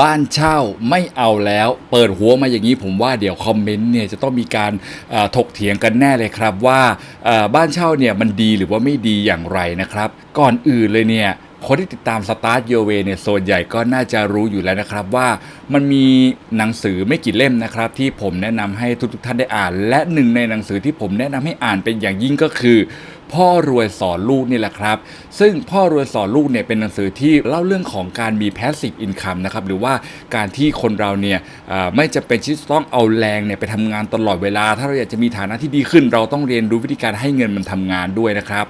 บ้านเช่าไม่เอาแล้ว เปิดหัวมาอย่างนี้ผมว่าเดี๋ยวคอมเมนต์เนี่ยจะต้องมีการถกเถียงกันแน่เลยครับว่าบ้านเช่าเนี่ยมันดีหรือว่าไม่ดีอย่างไรนะครับ ก่อนอื่นเลยเนี่ยคนที่ติดตาม Start Your Way เนี่ยส่วนใหญ่ก็น่าจะรู้อยู่แล้วนะครับว่ามันมีหนังสือไม่กี่เล่มนะครับ ที่ผมแนะนำให้ทุกๆท่านได้อ่าน และหนึ่งในหนังสือที่ผมแนะนำให้อ่านเป็นอย่างยิ่งก็คือ พ่อรวยสอนลูกนี่แหละครับ ซึ่งพ่อรวยสอนลูกเนี่ยเป็นหนังสือที่เล่าเรื่องของการมี passive income นะครับหรือว่าการที่คนเราเนี่ยไม่จะเป็นที่ต้องเอาแรงเนี่ยไปทำงานตลอดเวลา ถ้าเราอยากจะมีฐานะที่ดีขึ้น เราต้องเรียนรู้วิธีการให้เงินมันทำงานด้วยนะครับ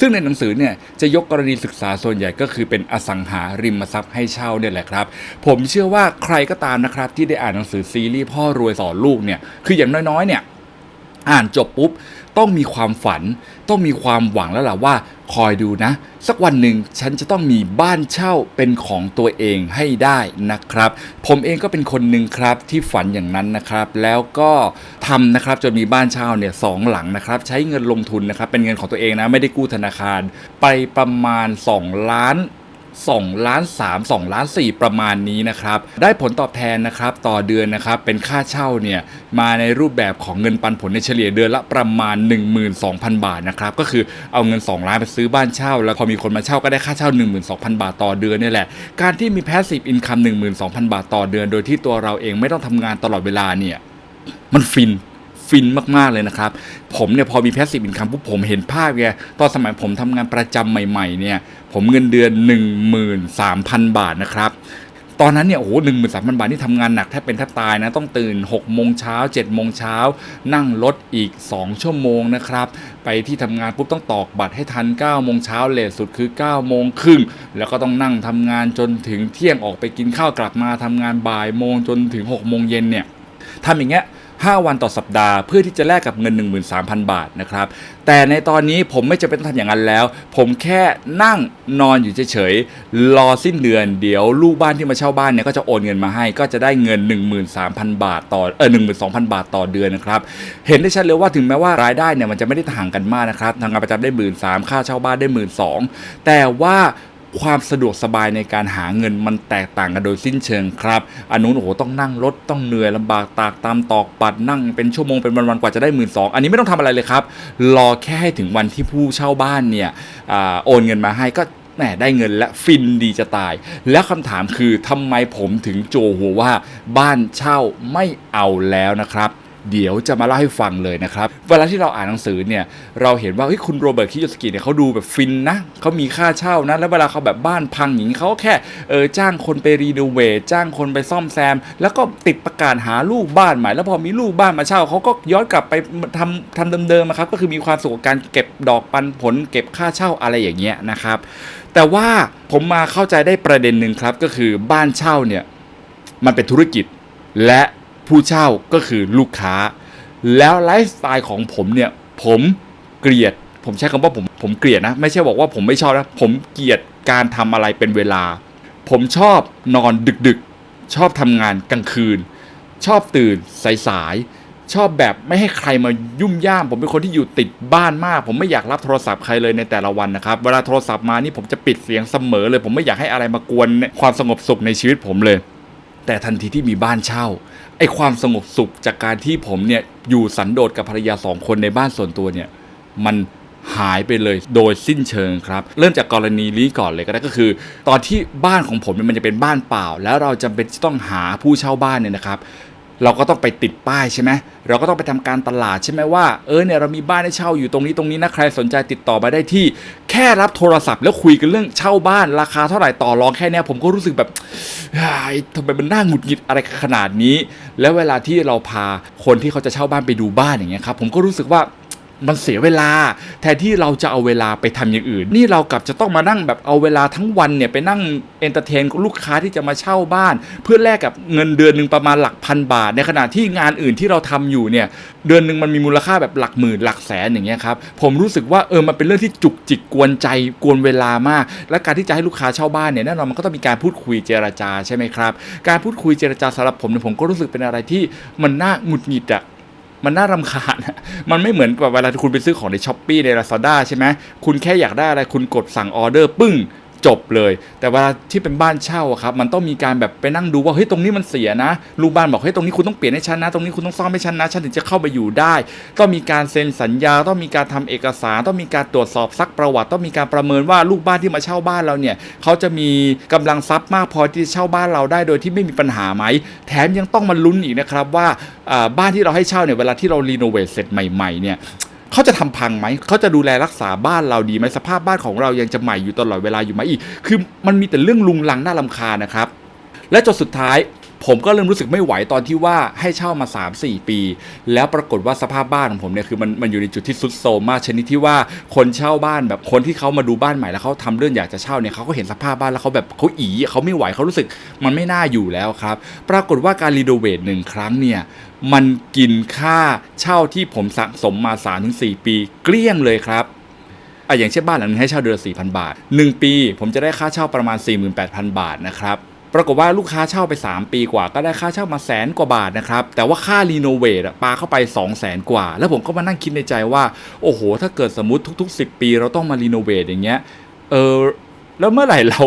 ซึ่งในหนังสือเนี่ยจะยกกรณีศึกษาส่วนใหญ่ก็คือเป็นอสังหาริมทรัพย์ให้เช่าเนี่ยแหละครับ ผมเชื่อว่าใครก็ตามนะครับที่ได้อ่านหนังสือซีรีส์พ่อรวยสอนลูกเนี่ยคืออย่างน้อยๆเนี่ย อ่านจบปุ๊บ ต้องมีความฝัน ต้องมีความหวังแล้วล่ะว่า คอยดูนะ สักวันหนึ่งฉันจะต้องมีบ้านเช่าเป็นของตัวเองให้ได้นะครับ ผมเองก็เป็นคนหนึ่งครับที่ฝันอย่างนั้นนะครับ แล้วก็ทำนะครับจนมีบ้านเช่าเนี่ยสองหลังนะครับ ใช้เงินลงทุนนะครับ เป็นเงินของตัวเองนะไม่ได้กู้ธนาคาร ไปประมาณ 2 ล้าน 2ล้าน3 2ล้าน4ประมาณนี้นะครับ ได้ผลตอบแทนนะครับต่อเดือนนะครับเป็นค่าเช่าเนี่ยมาในรูปแบบของเงินปันผลในเฉลี่ยเดือนละประมาณ 12,000 บาทนะครับก็คือเอาเงิน 2 ล้านไปซื้อบ้านเช่า แล้วพอมีคนมาเช่าก็ได้ค่าเช่า 12,000 บาทต่อเดือนนี่แหละ การที่มี passive income 12,000 บาทต่อเดือน โดยที่ตัวเราเองไม่ต้องทำงานตลอดเวลาเนี่ยมันฟิน ฟินมากๆเลยนะครับ ผมเนี่ยพอมีแพสซีฟอินคัมปุ๊บผมเห็นภาพไงตอนสมัยผมทำงานประจำใหม่ๆเนี่ยผมเงินเดือน 13,000 บาทนะครับตอนนั้นเนี่ยโอ้โหหนึ่งหมื่นสามพันบาทนี่ทำงานหนักแทบเป็นแทบตายนะ ต้องตื่น6กโมงเช้า7จ็ดโมงเช้านั่งรถอีก 2 ชั่วโมงนะครับ ไปที่ทำงานปุ๊บต้องตอกบัตรให้ทัน9ก้าโมงเช้าเลทสุดคือ9ก้าโมงครึ่งแล้วก็ต้องนั่งทำงานจนถึงเที่ยงออกไปกินข้าวกลับมาทำงานบ่ายโมงจนถึง6กโมงเย็นเนี่ยทำอย่างเงี้ย 5 วันต่อสัปดาห์ เพื่อที่จะแลกกับเงิน 13,000 บาทนะครับ แต่ในตอนนี้ผมไม่จะเป็นต้องทำอย่างนั้นแล้ว ผมแค่นั่งนอนอยู่เฉยๆ รอสิ้นเดือน เดี๋ยวลูกบ้านที่มาเช่าบ้านเนี่ยก็จะโอนเงินมาให้ ก็จะได้เงิน 13,000 บาทต่อเออ12,000 บาทต่อเดือนนะครับ เห็นได้ชัดเลยว่าถึงแม้ว่ารายได้เนี่ยมันจะไม่ได้ต่างกันมากนะครับทำงานประจำได้หมื่นสามค่าเช่าบ้านได้หมื่นสองแต่ว่า ความสะดวกสบายในการหาเงินมันแตกต่างกันโดยสิ้นเชิงครับอันนู้นโอ้โหต้องนั่งรถต้องเหนื่อยลำบากตากตามตอกปัดนั่งเป็นชั่วโมงเป็นวันๆกว่าจะได้หมื่นสองอันนี้ไม่ต้องทำอะไรเลยครับ รอแค่ให้ถึงวันที่ผู้เช่าบ้านเนี่ยอโอนเงินมาให้ก็แหมได้เงินและฟินดีจะตาย แล้วคำถามคือทำไมผมถึงโจหัวว่าบ้านเช่าไม่เอาแล้วนะครับ เดี๋ยวจะมาเล่าให้ฟังเลยนะครับ เวลาที่เราอ่านหนังสือเนี่ย เราเห็นว่าเฮ้ยคุณโรเบิร์ตคิโยสกิเนี่ยเขาดูแบบฟินนะเขามีค่าเช่านะ แล้วเวลาเขาแบบบ้านพังอย่างนี้เขาก็แค่เออจ้างคนไปรีโนเวทจ้างคนไปซ่อมแซม แล้วก็ติดประกาศหาลูกบ้านใหม่ แล้วพอมีลูกบ้านมาเช่าเขาก็ย้อนกลับไปทำทำเดิมๆนะครับ ก็คือมีความสุขกับการเก็บดอกปันผล เก็บค่าเช่าอะไรอย่างเงี้ยนะครับ แต่ว่าผมมาเข้าใจได้ประเด็นหนึ่งครับ ก็คือบ้านเช่าเนี่ยมันเป็นธุรกิจและ ผู้เช่าก็คือลูกค้า แล้วไลฟ์สไตล์ของผมเนี่ย ผมเกลียด ผมใช้คำว่าผมผมเกลียดนะ ไม่ใช่บอกว่าผมไม่ชอบนะ ผมเกลียดการทำอะไรเป็นเวลา ผมชอบนอนดึกๆ ชอบทำงานกลางคืน ชอบตื่นสายๆ ชอบแบบไม่ให้ใครมายุ่มย่าม ผมเป็นคนที่อยู่ติดบ้านมาก ผมไม่อยากรับโทรศัพท์ใครเลยในแต่ละวันนะครับ เวลาโทรศัพท์มานี่ผมจะปิดเสียงเสมอเลย ผมไม่อยากให้อะไรมากวนความสงบสุขในชีวิตผมเลย แต่ทันทีที่มีบ้านเช่า ไอความสงบสุขจากการที่ผมเนี่ยอยู่สันโดษกับภรรยาสองคนในบ้านส่วนตัวเนี่ยมันหายไปเลยโดยสิ้นเชิงครับ เริ่มจากกรณีนี้ก่อนเลยก็ได้ก็คือ ตอนที่บ้านของผมเนี่ยมันจะเป็นบ้านเปล่า แล้วเราจำเป็นจะต้องหาผู้เช่าบ้านเนี่ยนะครับ เราก็ต้องไปติดป้ายใช่ไหมเราก็ต้องไปทำการตลาดใช่ไหมว่าเออเนี่ยเรามีบ้านให้เช่าอยู่ตรงนี้ตรงนี้นะใครสนใจติดต่อมาได้ที่ แค่รับโทรศัพท์แล้วคุยกันเรื่องเช่าบ้านราคาเท่าไหร่ต่อรองแค่เนี้ยผมก็รู้สึกแบบทำไมมันน่าหงุดหงิดอะไรขนาดนี้ แล้วเวลาที่เราพาคนที่เขาจะเช่าบ้านไปดูบ้านอย่างเงี้ยครับผมก็รู้สึกว่า มันเสียเวลา แทนที่เราจะเอาเวลาไปทำอย่างอื่น นี่เรากลับจะต้องมานั่งแบบเอาเวลาทั้งวันเนี่ยไปนั่งเอนเตอร์เทนลูกค้าที่จะมาเช่าบ้าน เพื่อแลกกับเงินเดือนหนึ่งประมาณหลักพันบาท ในขณะที่งานอื่นที่เราทำอยู่เนี่ยเดือนหนึ่งมันมีมูลค่าแบบหลักหมื่นหลักแสนอย่างเงี้ยครับผมรู้สึกว่าเออมันเป็นเรื่องที่จุกจิกกวนใจกวนเวลามาก และการที่จะให้ลูกค้าเช่าบ้านเนี่ยแน่นอนมันก็ต้องมีการพูดคุยเจรจาใช่ไหมครับการพูดคุยเจรจาสำหรับผมเนี่ยผมก็รู้สึกเป็นอะไรที่มันน่าหงุดหงิดอะ มันน่ารำคาญมันไม่เหมือนกับเวลาที่คุณไปซื้อของในช้อปปี้ในลาซาด้าใช่ไหมคุณแค่อยากได้อะไรคุณกดสั่งออเดอร์ปึ้ง จบเลย แต่เวลาที่เป็นบ้านเช่าครับมันต้องมีการแบบไปนั่งดูว่าเฮ้ยตรงนี้มันเสียนะลูกบ้านบอกเฮ้ยตรงนี้คุณต้องเปลี่ยนให้ฉันนะ ตรงนี้คุณต้องซ่อมให้ฉันนะฉันถึงจะเข้าไปอยู่ได้ ต้องมีการเซ็นสัญญา ต้องมีการทำเอกสาร ต้องมีการตรวจสอบซักประวัติ ต้องมีการประเมินว่าลูกบ้านที่มาเช่าบ้านเราเนี่ยเขาจะมีกำลังทรัพย์มากพอที่จะเช่าบ้านเราได้โดยที่ไม่มีปัญหาไหมแถมยังต้องมาลุ้นอีกนะครับว่าบ้านที่เราให้เช่าเนี่ยเวลาที่เรารีโนเวทเสร็จใหม่ๆเนี่ย เขาจะทำพังไหม เขาจะดูแลรักษาบ้านเราดีไหมสภาพบ้านของเรายังจะใหม่อยู่ตลอดเวลาอยู่ไหมอีก คือมันมีแต่เรื่องลุงลังน่าลำคาญนะครับ และจนสุดท้าย ผมก็เริ่มรู้สึกไม่ไหวตอนที่ว่าให้เช่ามา 3-4 ปี แล้วปรากฏว่าสภาพบ้านของผมเนี่ยคือมันมันอยู่ในจุดที่สุดโทรมมากชนิดที่ว่าคนเช่าบ้านแบบคนที่เขามาดูบ้านใหม่แล้วเขาทำเรื่องอยากจะเช่าเนี่ยเขาก็เห็นสภาพบ้านแล้วเขาแบบเขาอีเขาไม่ไหวเขารู้สึกมันไม่น่าอยู่แล้วครับ ปรากฏว่าการรีโนเวทหนึ่งครั้งเนี่ยมันกินค่าเช่าที่ผมสะสมมา3-4 ปีเกลี้ยงเลยครับอะอย่างเช่นบ้านหลังนึงให้เช่าเดือนละ4,000 บาท 1 ปี ผมจะได้ค่าเช่าประมาณ 48,000 บาทนะครับ ปรากฏว่าลูกค้าเช่าไป 3 ปีกว่า ก็ได้ค่าเช่ามาแสนกว่าบาทนะครับ แต่ว่าค่ารีโนเวทปาเข้าไป 2 0 0แสนกว่า แล้วผมก็มานั่งคิดในใจว่า โอ้โห ถ้าเกิดสมมติทุก ๆ 10 ปี เราต้องมารีโนเวทอย่างเงี้ยเออแล้วเมื่อไหร่เรา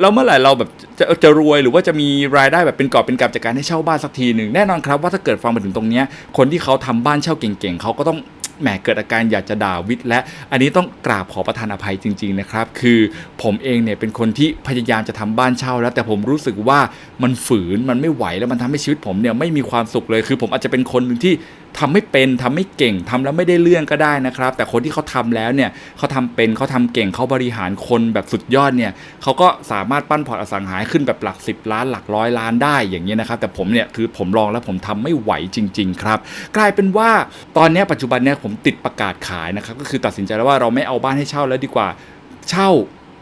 แล้วเมื่อไหร่เราแบบจะจะรวยหรือว่าจะมีรายได้แบบเป็นกอบเป็นกำจากการให้เช่าบ้านสักทีหนึ่งแน่นอนครับว่าถ้าเกิดฟังมาถึงตรงเนี้ยคนที่เขาทำบ้านเช่าเก่งๆเขาก็ต้อง แหมเกิดอาการอยากจะด่าวิทย์และ อันนี้ต้องกราบขอประทานอภัยจริง ๆนะครับ คือผมเองเนี่ยเป็นคนที่พยายามจะทำบ้านเช่าแล้ว แต่ผมรู้สึกว่ามันฝืนมันไม่ไหวแล้วมันทำให้ชีวิตผมเนี่ยไม่มีความสุขเลยคือ ผมอาจจะเป็นคนหนึ่งที่ทำไม่เป็นทำไม่เก่งทำแล้วไม่ได้เรื่องก็ได้นะครับ แต่คนที่เขาทำแล้วเนี่ยเขาทำเป็นเขาทำเก่งเขาบริหารคนแบบสุดยอดเนี่ยเขาก็สามารถปั้นพอร์ตอสังหาขึ้นแบบหลัก 10 ล้านหลักร้อยล้านได้อย่างนี้ยนะครับ แต่ผมเนี่ยคือผมลองแล้วผมทำไม่ไหวจริง ๆ ครับ กลายเป็นว่าตอนนี้ปัจจุบันเนี่ยผมติดประกาศขายนะครับก็คือตัดสินใจแล้วว่าเราไม่เอาบ้านให้เช่าแล้วดีกว่าเช่า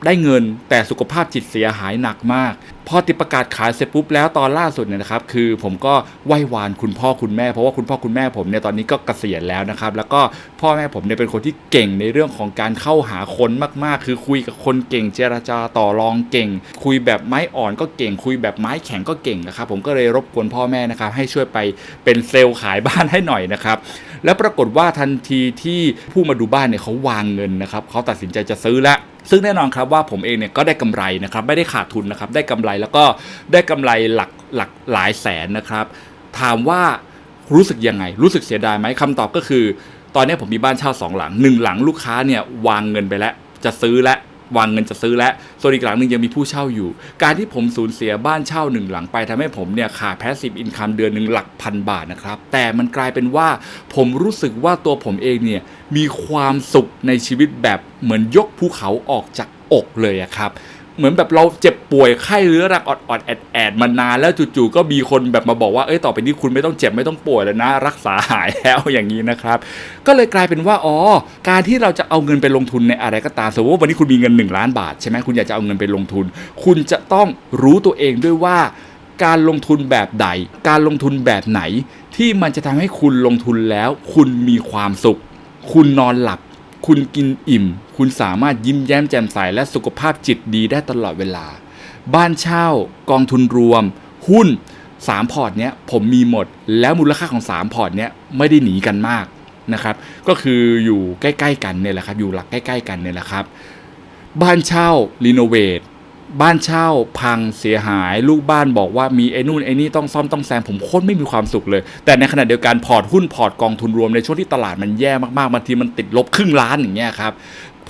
ได้เงินแต่สุขภาพจิตเสียหายหนักมาก พอติดประกาศขายเสร็จปุ๊บแล้วตอนล่าสุดเนี่ยนะครับ คือผมก็ไหว้วานคุณพ่อคุณแม่เพราะว่าคุณพ่อคุณแม่ผมเนี่ยตอนนี้ก็เกษียณแล้วนะครับ แล้วก็พ่อแม่ผมเนี่ยเป็นคนที่เก่งในเรื่องของการเข้าหาคนมากๆ คือคุยกับคนเก่งเจรจาต่อรองเก่ง คุยแบบไม้อ่อนก็เก่ง คุยแบบไม้แข็งก็เก่งนะครับ ผมก็เลยรบกวนพ่อแม่นะครับให้ช่วยไปเป็นเซลล์ขายบ้านให้หน่อยนะครับ แล้วปรากฏว่าทันทีที่ผู้มาดูบ้านเนี่ยเขาวางเงินนะครับเขาตัดสินใจจะซื้อแล้วซึ่งแน่นอนครับว่าผมเองเนี่ยก็ได้กำไรนะครับไม่ได้ขาดทุนนะครับได้กำไรแล้วก็ได้กำไรหลักหลักหลายแสนนะครับ ถามว่ารู้สึกยังไง รู้สึกเสียดายไหมคำตอบก็คือ ตอนนี้ผมมีบ้านเช่าสองหลังหนึ่งหลังลูกค้าเนี่ยวางเงินไปแล้วจะซื้อและ วางเงินจะซื้อแล้วส่วนอีกหลังหนึ่งยังมีผู้เช่าอยู่ การที่ผมสูญเสียบ้านเช่าหนึ่งหลังไปทำให้ผมเนี่ยขาดแพสซีฟอินคัมเดือนหนึ่งหลักพันบาทนะครับ แต่มันกลายเป็นว่าผมรู้สึกว่าตัวผมเองเนี่ยมีความสุขในชีวิตแบบเหมือนยกภูเขาออกจากอกเลยอะครับ เหมือนแบบเราเจ็บ ป่วยไข้เรื้อรังออดๆแอดแอดมานานแล้วจู่ๆก็มีคนแบบมาบอกว่าเอ้ยต่อไปนี้คุณไม่ต้องเจ็บไม่ต้องป่วยแล้วนะ รักษาหายแล้วอย่างนี้นะครับ ก็เลยกลายเป็นว่าอ๋อการที่เราจะเอาเงินไปลงทุนในอะไรก็ตามสมมติว่าวันนี้คุณมีเงิน 1 ล้านบาทใช่ไหมคุณอยากจะเอาเงินไปลงทุน คุณจะต้องรู้ตัวเองด้วยว่า การลงทุนแบบใด การลงทุนแบบไหน ที่มันจะทำให้คุณลงทุนแล้ว คุณมีความสุข คุณนอนหลับ คุณกินอิ่ม คุณสามารถยิ้มแย้มแจ่มใสและสุขภาพจิตดีได้ตลอดเวลา บ้านเช่ากองทุนรวม หุ้น 3 พอร์ตเนี้ยผมมีหมด แล้วมูลค่าของ 3 พอร์ตเนี้ยไม่ได้หนีกันมากนะครับก็คืออยู่ใกล้ๆกันเนี่ยแหละครับอยู่หลักใกล้ๆกันเนี่ยแหละครับบ้านเช่ารีโนเวทบ้านเช่าพังเสียหาย ลูกบ้านบอกว่ามีไอ้นู่นไอ้นี่ต้องซ่อมต้องแซมผมโคตรไม่มีความสุขเลย แต่ในขณะเดียวกันพอร์ตหุ้นพอร์ตกองทุนรวมในช่วงที่ตลาดมันแย่มากๆบางทีมันติดลบครึ่งล้านอย่างเงี้ยครับ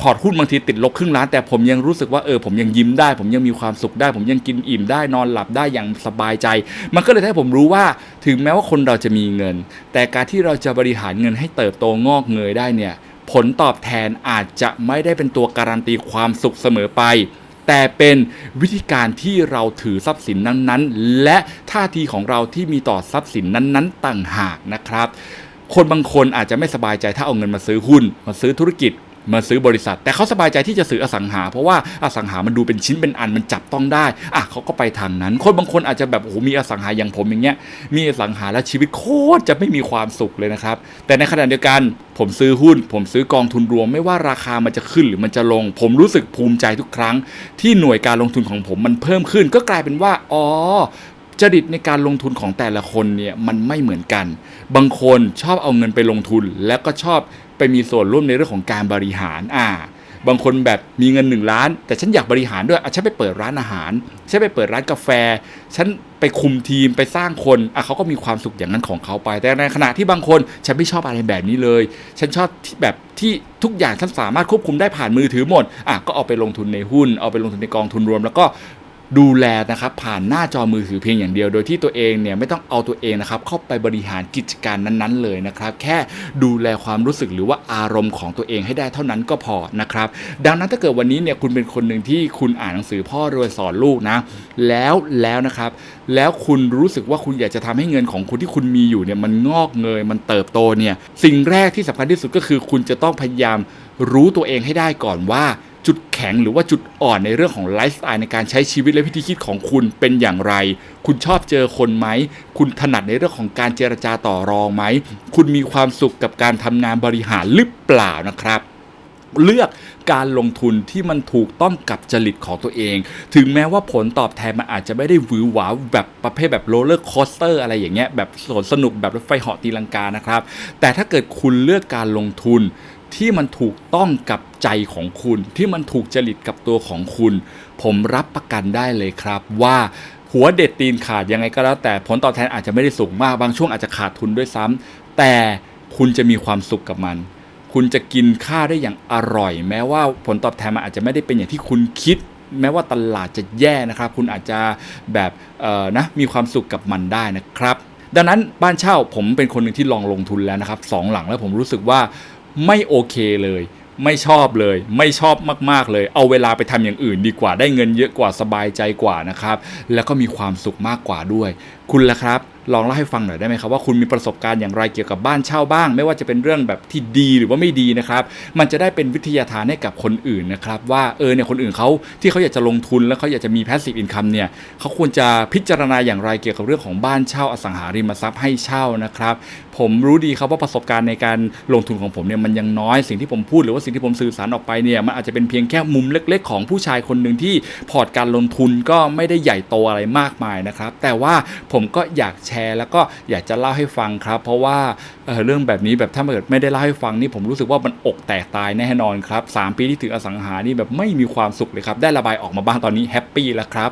พอร์ตหุ้นบางทีติดลบครึ่งล้านแต่ผมยังรู้สึกว่าเออผมยังยิ้มได้ ผมยังมีความสุขได้ ผมยังกินอิ่มได้นอนหลับได้อย่างสบายใจ มันก็เลยทำให้ผมรู้ว่าถึงแม้ว่าคนเราจะมีเงิน แต่การที่เราจะบริหารเงินให้เติบโตงอกเงยได้เนี่ยผลตอบแทนอาจจะไม่ได้เป็นตัวการันตีความสุขเสมอไป แต่เป็นวิธีการที่เราถือทรัพย์สินนั้นๆ และท่าทีของเราที่มีต่อทรัพย์สินนั้นๆ ต่างหากนะครับ คนบางคนอาจจะไม่สบายใจถ้าเอาเงินมาซื้อหุ้น มาซื้อธุรกิจ มาซื้อบริษัท แต่เขาสบายใจที่จะซื้ออสังหา เพราะว่าอสังหามันดูเป็นชิ้นเป็นอันมันจับต้องได้อะเขาก็ไปทางนั้น คนบางคนอาจจะแบบโอ้โหมีอสังหาอย่างผมอย่างเงี้ยมีอสังหาแล้วชีวิตโคตรจะไม่มีความสุขเลยนะครับ แต่ในขณะเดียวกันผมซื้อหุ้น ผมซื้อกองทุนรวมไม่ว่าราคามันจะขึ้นหรือมันจะลง ผมรู้สึกภูมิใจทุกครั้ง ที่หน่วยการลงทุนของผมมันเพิ่มขึ้น ก็กลายเป็นว่าอ๋อ จริตในการลงทุนของแต่ละคนเนี่ยมันไม่เหมือนกัน บางคนชอบเอาเงินไปลงทุน แล้วก็ชอบไปมีส่วนร่วมในเรื่องของการบริหารอ่าบางคนแบบมีเงิน 1 ล้าน แต่ฉันอยากบริหารด้วยอะฉันไปเปิดร้านอาหารฉันไปเปิดร้านกาแฟ ฉันไปคุมทีมไปสร้างคนอะเขาก็มีความสุขอย่างนั้นของเขาไป แต่ในขณะที่บางคนฉันไม่ชอบอะไรแบบนี้เลย ฉันชอบที่แบบที่ทุกอย่างฉันสามารถควบคุมได้ผ่านมือถือหมดอะก็เอาไปลงทุนในหุ้น เอาไปลงทุนในกองทุนรวม แล้วก็ ดูแลนะครับผ่านหน้าจอมือถือเพียงอย่างเดียว โดยที่ตัวเองเนี่ยไม่ต้องเอาตัวเองนะครับเข้าไปบริหารกิจการนั้นๆเลยนะครับ แค่ดูแลความรู้สึกหรือว่าอารมณ์ของตัวเองให้ได้เท่านั้นก็พอนะครับ ดังนั้นถ้าเกิดวันนี้เนี่ยคุณเป็นคนหนึ่งที่คุณอ่านหนังสือพ่อรวยสอนลูกนะ แล้วแล้วนะครับ แล้วคุณรู้สึกว่าคุณอยากจะทำให้เงินของคุณที่คุณมีอยู่เนี่ยมันงอกเงยมันเติบโตเนี่ยสิ่งแรกที่สำคัญที่สุดก็คือ คุณจะต้องพยายามรู้ตัวเองให้ได้ก่อนว่า จุดแข็งหรือว่าจุดอ่อนในเรื่องของไลฟ์สไตล์ในการใช้ชีวิตและวิธีคิดของคุณเป็นอย่างไร คุณชอบเจอคนไหม คุณถนัดในเรื่องของการเจรจาต่อรองไหม คุณมีความสุขกับการทำงานบริหารหรือเปล่านะครับเลือกการลงทุนที่มันถูกต้องกับจริตของตัวเอง ถึงแม้ว่าผลตอบแทนมันอาจจะไม่ได้หวือหวาแบบประเภทแบบโรลเลอร์คอสเตอร์อะไรอย่างเงี้ยแบบสนสนุกแบบรถไฟเหาะตีลังกานะครับ แต่ถ้าเกิดคุณเลือกการลงทุน ที่มันถูกต้องกับใจของคุณ ที่มันถูกจริตกับตัวของคุณ ผมรับประกันได้เลยครับว่าหัวเด็ดตีนขาดยังไงก็แล้ว แต่ผลตอบแทนอาจจะไม่ได้สูงมากบางช่วงอาจจะขาดทุนด้วยซ้ำแต่คุณจะมีความสุขกับมัน คุณจะกินข้าวได้อย่างอร่อย แม้ว่าผลตอบแทนมันอาจจะไม่ได้เป็นอย่างที่คุณคิด แม้ว่าตลาดจะแย่นะครับ คุณอาจจะแบบเอ่อนะมีความสุขกับมันได้นะครับ ดังนั้นบ้านเช่าผมเป็นคนหนึ่งที่ลองลงทุนแล้วนะครับสองหลังแล้วผมรู้สึกว่า ไม่โอเคเลย ไม่ชอบเลย ไม่ชอบมาก ๆ เลย เอาเวลาไปทำอย่างอื่นดีกว่าได้เงินเยอะกว่าสบายใจกว่านะครับ แล้วก็มีความสุขมากกว่าด้วย คุณล่ะครับ ลองเล่าให้ฟังหน่อยได้ไหมครับว่าคุณมีประสบการณ์อย่างไรเกี่ยวกับบ้านเช่าบ้าง ไม่ว่าจะเป็นเรื่องแบบที่ดีหรือว่าไม่ดีนะครับ มันจะได้เป็นวิทยาทานให้กับคนอื่นนะครับ ว่าเออเนี่ยคนอื่นเขาที่เขาอยากจะลงทุนแล้วเขาอยากจะมี passive income เนี่ยเขาควรจะพิจารณาอย่างไรเกี่ยวกับเรื่องของบ้านเช่าอสังหาริมทรัพย์ให้เช่านะครับ ผมรู้ดีครับว่าประสบการณ์ในการลงทุนของผมเนี่ยมันยังน้อยสิ่งที่ผมพูดหรือว่าสิ่งที่ผมสื่อสารออกไปเนี่ยมันอาจจะเป็นเพียงแค่มุมเล็ก ๆ ของผู้ชายคนหนึ่งที่พอร์ตการลงทุนก็ไม่ได้ใหญ่โตอะไรมากมายนะครับ แต่ว่าผมก็อยากแชร์แล้วก็อยากจะเล่าให้ฟังครับ เพราะว่าเเรื่องแบบนี้แบบถ้าเกิดไม่ได้เล่าให้ฟังนี่ผมรู้สึกว่ามันอกแตกตายแน่นอนครับสามปีที่ถึงอสังหานี่แบบไม่มีความสุขเลยครับ ได้ระบายออกมาบ้างตอนนี้แฮปปี้แล้วครับ